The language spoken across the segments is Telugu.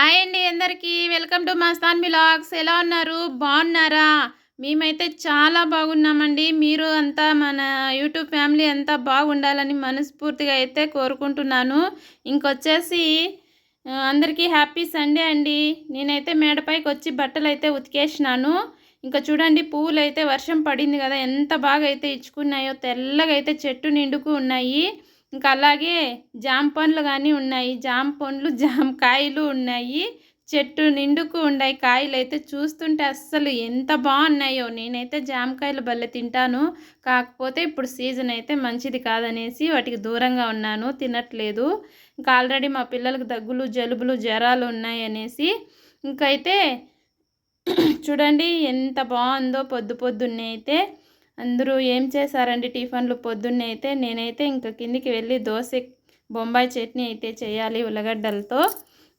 హాయ్ అండి అందరికీ. Welcome to Mastan blogs. ఎలా ఉన్నారు? బాగున్నారా? మేమైతే చాలా బాగున్నామండి. మీరు అంతా మన యూట్యూబ్ ఫ్యామిలీ అంతా బాగుండాలని మనస్ఫూర్తిగా అయితే కోరుకుంటున్నాను. ఇంకొచ్చేసి అందరికీ హ్యాపీ సండే అండి. నేనైతే మేడపైకి వచ్చి బట్టలు అయితే ఉతికేసినాను. ఇంకా చూడండి పువ్వులు అయితే వర్షం పడింది కదా ఎంత బాగా అయితే ఇచ్చుకున్నాయో తెల్లగా అయితే చెట్టు నిండుకు ఉన్నాయి. ఇంకా అలాగే జామ పండ్లు కానీ ఉన్నాయి. జామ పండ్లు జామ కాయలు ఉన్నాయి. చెట్టు నిండుకు ఉన్నాయి. కాయలు అయితే చూస్తుంటే అస్సలు ఎంత బాగున్నాయో. నేనైతే జామకాయలు భలే తింటాను. కాకపోతే ఇప్పుడు సీజన్ అయితే మంచిది కాదనేసి వాటికి దూరంగా ఉన్నాను. తినట్లేదు. ఇంకా ఆల్రెడీ మా పిల్లలకు దగ్గులు జలుబులు జ్వరాలు ఉన్నాయి అనేసి ఇంకైతే చూడండి ఎంత బాగుందో పొద్దు పొద్దున్నే అయితే. అందరూ ఏం చేశారండి టిఫిన్లు? పొద్దున్నే అయితే నేనైతే ఇంకా కిందికి వెళ్ళి దోశ బొంబాయి చట్నీ అయితే చేయాలి ఉల్లగడ్డలతో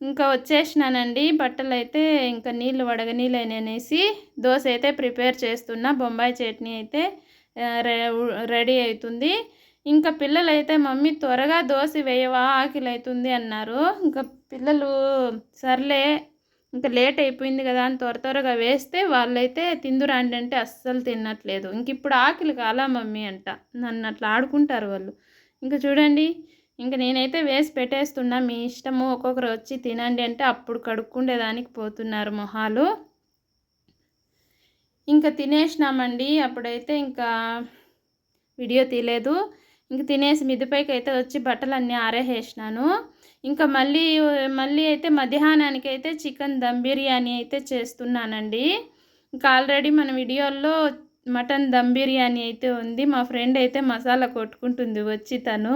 ఇంకా వచ్చేసినానండి బట్టలు అయితే ఇంకా నీళ్ళు వడగనీళ్ళని అనేసి దోశ అయితే ప్రిపేర్ చేస్తున్నా. బొంబాయి చట్నీ అయితే రెడీ అవుతుంది ఇంకా పిల్లలు అయితే మమ్మీ త్వరగా దోశ వేయవా? ఆకలి అవుతుంది అన్నారు. ఇంకా పిల్లలు సర్లే ఇంకా లేట్ అయిపోయింది కదా అని త్వర త్వరగా వేస్తే వాళ్ళైతే తిందురాండి అంటే అస్సలు తినట్లేదు. ఇంక ఇప్పుడు ఆకలి కాలా మమ్మీ అంట. నన్ను అట్లా ఆడుకుంటారు వాళ్ళు. ఇంకా చూడండి ఇంకా నేనైతే వేసి పెట్టేస్తున్నా. మీ ఇష్టము ఒక్కొక్కరు వచ్చి తినండి అంటే అప్పుడు కడుక్కుండేదానికి పోతున్నారు మొహాలు. ఇంకా తినేసినామండి. అప్పుడైతే ఇంకా వీడియో తీయలేదు ఇంక తినేసి మిద్దిపైకి అయితే వచ్చి బట్టలన్నీ ఆరేసేసినాను. ఇంకా మళ్ళీ మళ్ళీ అయితే మధ్యాహ్నానికి అయితే చికెన్ దమ్ బిర్యానీ అయితే చేస్తున్నానండి. ఇంకా ఆల్రెడీ మన వీడియోల్లో మటన్ దమ్ బిర్యానీ అయితే ఉంది. మా ఫ్రెండ్ అయితే మసాలా కొట్టుకుంటుంది వచ్చి తను.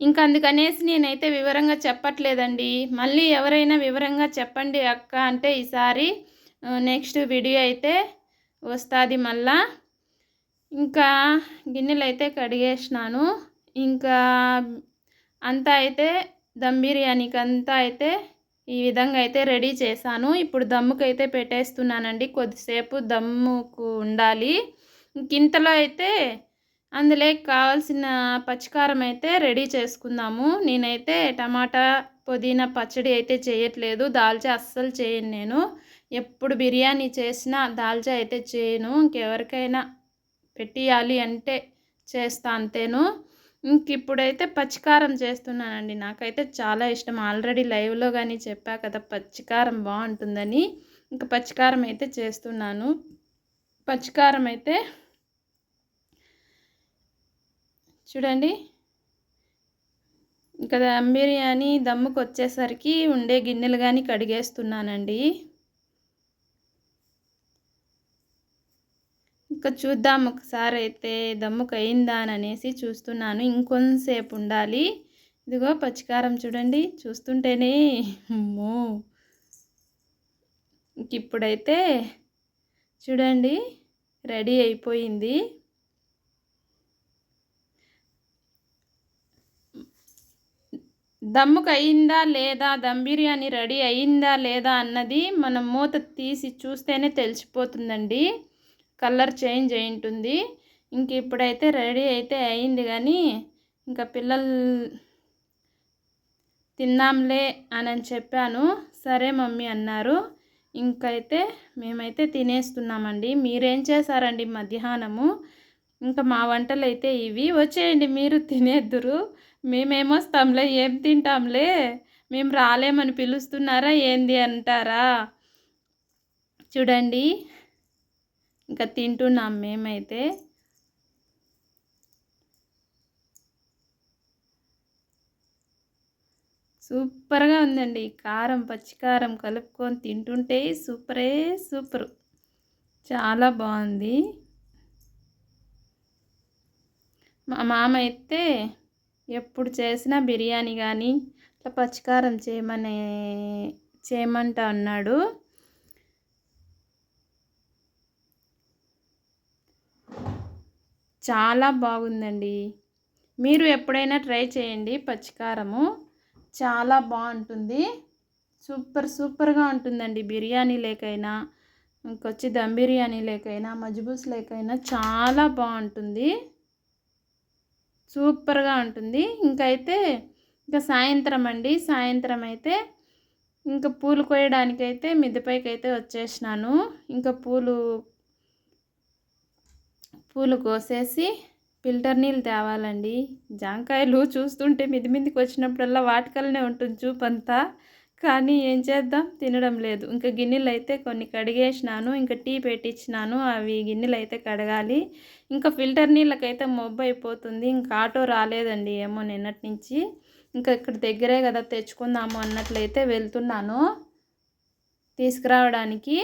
ఇంకా అందుకనేసి నేనైతే వివరంగా చెప్పట్లేదండి. మళ్ళీ ఎవరైనా వివరంగా చెప్పండి అక్క అంటే ఈసారి నెక్స్ట్ వీడియో అయితే వస్తుంది మళ్ళా. ఇంకా గిన్నెలు అయితే కడిగేసినాను. ఇంకా అంతా అయితే దమ్ బిర్యానీకి అంతా అయితే ఈ విధంగా అయితే రెడీ చేశాను. ఇప్పుడు దమ్ముకు అయితే పెట్టేస్తున్నానండి. కొద్దిసేపు దమ్ముకు ఉండాలి. ఇంక ఇంతలో అయితే అందులో కావాల్సిన పచ్చికారం అయితే రెడీ చేసుకుందాము. నేనైతే టమాటా పుదీనా పచ్చడి అయితే చేయట్లేదు. దాల్చా అస్సలు చేయను నేను. ఎప్పుడు బిర్యానీ చేసినా దాల్చా అయితే చేయను. ఇంకెవరికైనా పెట్టియాలి అంటే చేస్తా అంతేను. ఇంక ఇప్పుడైతే పచ్చికారం చేస్తున్నానండి. నాకైతే చాలా ఇష్టం. ఆల్రెడీ లైవ్లో కానీ చెప్పా కదా పచ్చికారం బాగుంటుందని. ఇంకా పచ్చికారం అయితే చేస్తున్నాను. పచ్చికారం అయితే చూడండి. ఇంకా దమ్ బిర్యానీ దమ్ముకు వచ్చేసరికి ఉండే గిన్నెలు కానీ కడిగేస్తున్నానండి. ఇంకా చూద్దాం ఒకసారి అయితే దమ్ముకు అయిందా అని అనేసి చూస్తున్నాను. ఇంకొంతసేపు ఉండాలి ఇదిగో పచ్చికారం చూడండి. చూస్తుంటేనే అమ్మో! ఇంక ఇప్పుడైతే చూడండి రెడీ అయిపోయింది. దమ్ముకు అయిందా లేదా? దమ్ బిర్యానీ రెడీ అయిందా లేదా అన్నది మనం మూత తీసి చూస్తేనే తెలిసిపోతుందండి. కలర్ చేంజ్ అయి ఉంటుంది ఇంక ఇప్పుడైతే రెడీ అయితే అయింది కానీ ఇంకా పిల్లలు తిందాంలే అని అని చెప్పాను. సరే మమ్మీ అన్నారు. ఇంకైతే మేమైతే తినేస్తున్నామండి. మీరేం చేశారండి మధ్యాహ్నము? ఇంకా మా వంటలు అయితే ఇవి. వచ్చేయండి మీరు తినేద్దురు. మేమేమొస్తాంలే ఏం తింటాంలే మేము రాలేమని పిలుస్తున్నారా ఏంది అంటారా? చూడండి ఇంకా తింటున్నాం మేమైతే. సూపర్గా ఉందండి కారం పచ్చికారం కలుపుకొని తింటుంటే సూపరే సూపర్. చాలా బాగుంది. మా మామ అయితే ఎప్పుడు చేసినా బిర్యానీ కానీ ఇట్లా పచ్చికారం చేయమని చేయమంట అన్నాడు. చాలా బాగుందండి. మీరు ఎప్పుడైనా ట్రై చేయండి పచ్చికారము. చాలా బాగుంటుంది. సూపర్ సూపర్గా ఉంటుందండి బిర్యానీ లేకైనా ఇంకొచ్చి దమ్ బిర్యానీ లేకైనా మజ్బూస్ లేకైనా చాలా బాగుంటుంది. సూపర్గా ఉంటుంది. ఇంకైతే ఇంకా సాయంత్రం అండి సాయంత్రం అయితే ఇంకా పూలు కోయడానికైతే మిద్దెపైకి అయితే వచ్చేసినాను. ఇంకా పూలు పూలు కోసేసి ఫిల్టర్ నీళ్ళు తేవాలండి. జాంకాయలు చూస్తుంటే మిది మిదికి వచ్చినప్పుడల్లా వాటికల్లనే ఉంటుంది చూపంతా. కానీ ఏం చేద్దాం? తినడం లేదు. ఇంకా గిన్నెలు అయితే కొన్ని కడిగేసినాను. ఇంకా టీ పెట్టించినాను అవి గిన్నెలు అయితే కడగాలి. ఇంకా ఫిల్టర్ నీళ్ళకైతే మొబ్బు అయిపోతుంది. ఇంకా ఆటో రాలేదండి. ఏమో నిన్నటి నుంచి. ఇంకా ఇక్కడ దగ్గరే కదా తెచ్చుకుందాము అన్నట్లయితే వెళ్తున్నాను. తీసుకురావడానికి.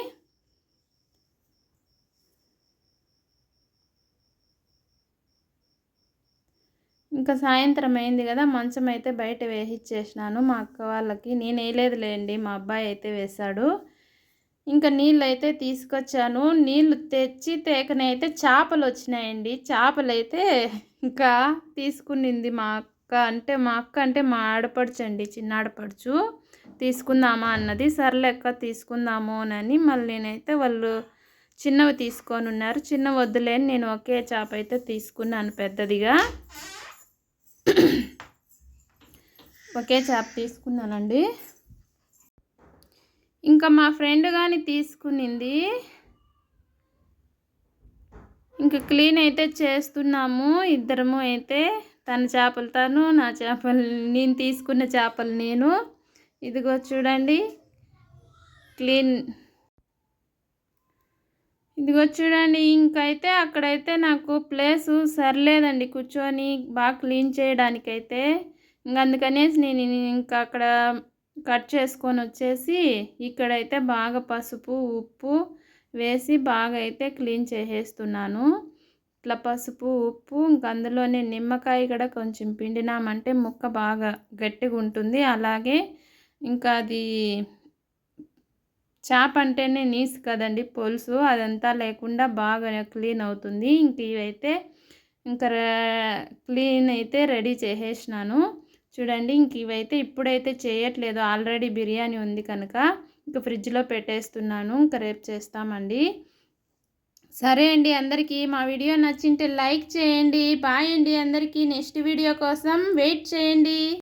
ఇంకా సాయంత్రం అయింది కదా మంచం అయితే బయట వేసిచ్చేసినాను. మా అక్క వాళ్ళకి నేను వేయలేదులేండి మా అబ్బాయి అయితే వేశాడు. ఇంకా నీళ్ళు అయితే తీసుకొచ్చాను. నీళ్ళు తెచ్చి తేకనే అయితే చేపలు వచ్చినాయండి. చేపలు అయితే ఇంకా తీసుకునింది మా అక్క అంటే మా అక్క అంటే మా ఆడపడుచు అండి చిన్న ఆడపడుచు. తీసుకుందామా అన్నది. సర్లేక్క తీసుకుందాము అని మళ్ళీ నేనైతే వాళ్ళు చిన్నవి తీసుకొని ఉన్నారు. చిన్న వద్దులేని నేను ఒకే చేప అయితే తీసుకున్నాను పెద్దదిగా. ఒకే చేప తీసుకున్నానండి. ఇంకా మా ఫ్రెండ్ కానీ తీసుకునింది. ఇంకా క్లీన్ అయితే చేస్తున్నాము. ఇద్దరము అయితే తన చేపలు తను నా చేపలు నేను తీసుకున్న చేపలు నేను. ఇదిగో చూడండి. క్లీన్ ఇదిగో చూడండి ఇంకైతే అక్కడైతే నాకు ప్లేసు సరిలేదండి కూర్చొని బాగా క్లీన్ చేయడానికైతే. ఇంక అందుకనేసి నేను ఇంకా అక్కడ కట్ చేసుకొని వచ్చేసి ఇక్కడైతే బాగా పసుపు ఉప్పు వేసి బాగా అయితే క్లీన్ చేసేస్తున్నాను. ఇట్లా పసుపు ఉప్పు ఇంక అందులోనే నిమ్మకాయ కూడా కొంచెం పిండినామంటే ముక్క బాగా గట్టిగా ఉంటుంది అలాగే ఇంకా అది చేప అంటేనే నీస్ కదండి పులుసు అదంతా లేకుండా బాగా క్లీన్ అవుతుంది. ఇంక ఇవైతే ఇంకా క్లీన్ అయితే రెడీ చేసేసినాను. చూడండి ఇంక ఇవైతే ఇప్పుడైతే చేయట్లేదు. ఆల్రెడీ బిర్యానీ ఉంది కనుక ఇంకా ఫ్రిడ్జ్లో పెట్టేస్తున్నాను. ఇంకా రేపు చేస్తామండి. సరే అండి అందరికీ మా వీడియో నచ్చింటే లైక్ చేయండి. బాయ్ అండి అందరికీ. నెక్స్ట్ వీడియో కోసం వెయిట్ చేయండి.